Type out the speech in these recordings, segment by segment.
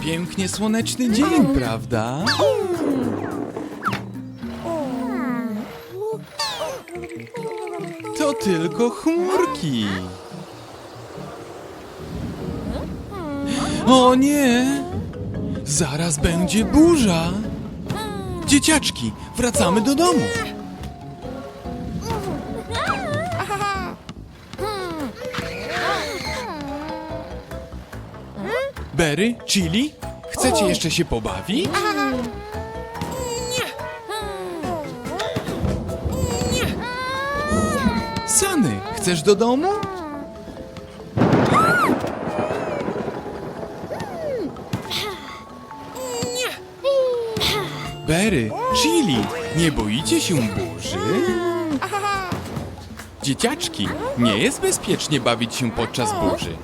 Pięknie słoneczny dzień, prawda? To tylko chmurki. O nie! Zaraz będzie burza. Dzieciaczki, wracamy do domu. Berry, Chili, chcecie jeszcze się pobawić? Sany, chcesz do domu? Berry, Chili, nie boicie się burzy? Dzieciaczki, nie jest bezpiecznie bawić się podczas burzy.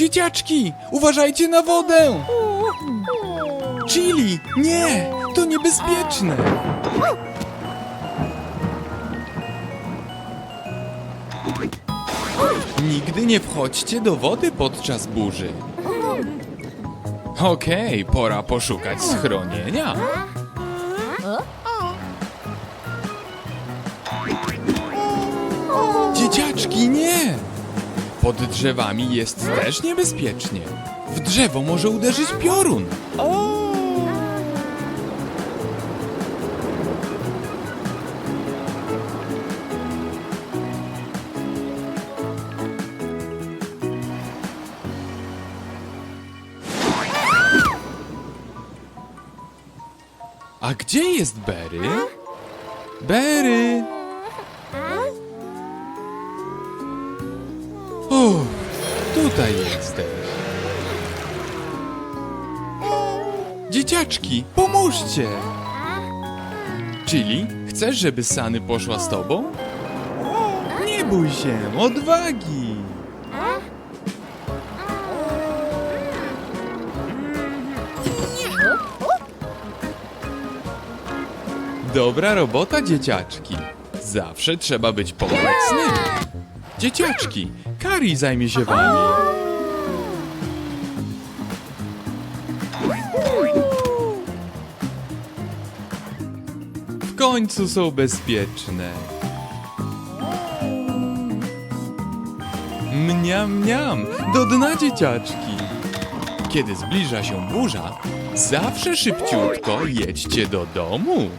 Dzieciaczki, uważajcie na wodę! Chili, nie, to niebezpieczne. Nigdy nie wchodźcie do wody podczas burzy. Okej, pora poszukać schronienia. Pod drzewami jest też niebezpiecznie. W drzewo może uderzyć piorun. A gdzie jest Berry? Berry! Tutaj jesteś. Dzieciaczki, pomóżcie! Chili, chcesz, żeby Sany poszła z tobą? Nie bój się, odwagi! Dobra robota, dzieciaczki. Zawsze trzeba być pomocnym. Dzieciaczki, Kari zajmie się wami. W końcu są bezpieczne. Mniam, mniam, do dna dzieciaczki. Kiedy zbliża się burza, zawsze szybciutko jedźcie do domu.